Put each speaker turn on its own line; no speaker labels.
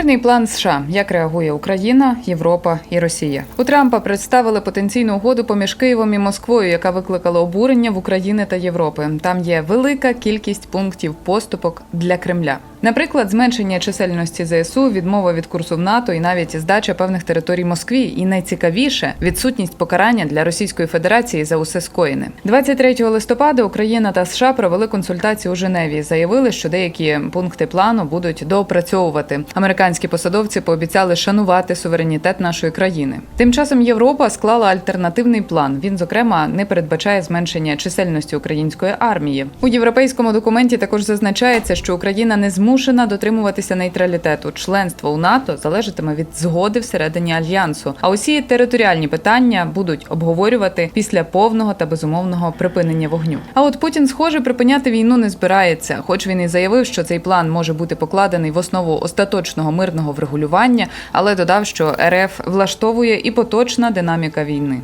Мирний план США. Як реагує Україна, Європа і Росія? У Трампа представили потенційну угоду поміж Києвом і Москвою, яка викликала обурення в Україні та Європи. Там є велика кількість пунктів поступок для Кремля. Наприклад, зменшення чисельності ЗСУ, відмова від курсу в НАТО і навіть здача певних територій Москві. І найцікавіше відсутність покарання для Російської Федерації за усе скоєне. 23 листопада Україна та США провели консультації у Женеві. Заявили, що деякі пункти плану будуть доопрацьовувати. Американські посадовці пообіцяли шанувати суверенітет нашої країни. Тим часом Європа склала альтернативний план. Він, зокрема, не передбачає зменшення чисельності української армії. У європейському документі також зазначається, що Україна не змушена дотримуватися нейтралітету. Членство у НАТО залежатиме від згоди всередині альянсу. А усі територіальні питання будуть обговорювати після повного та безумовного припинення вогню. А от Путін, схоже, припиняти війну не збирається, хоч він і заявив, що цей план може бути покладений в основу остаточного мирного врегулювання, але додав, що РФ влаштовує і поточна динаміка війни.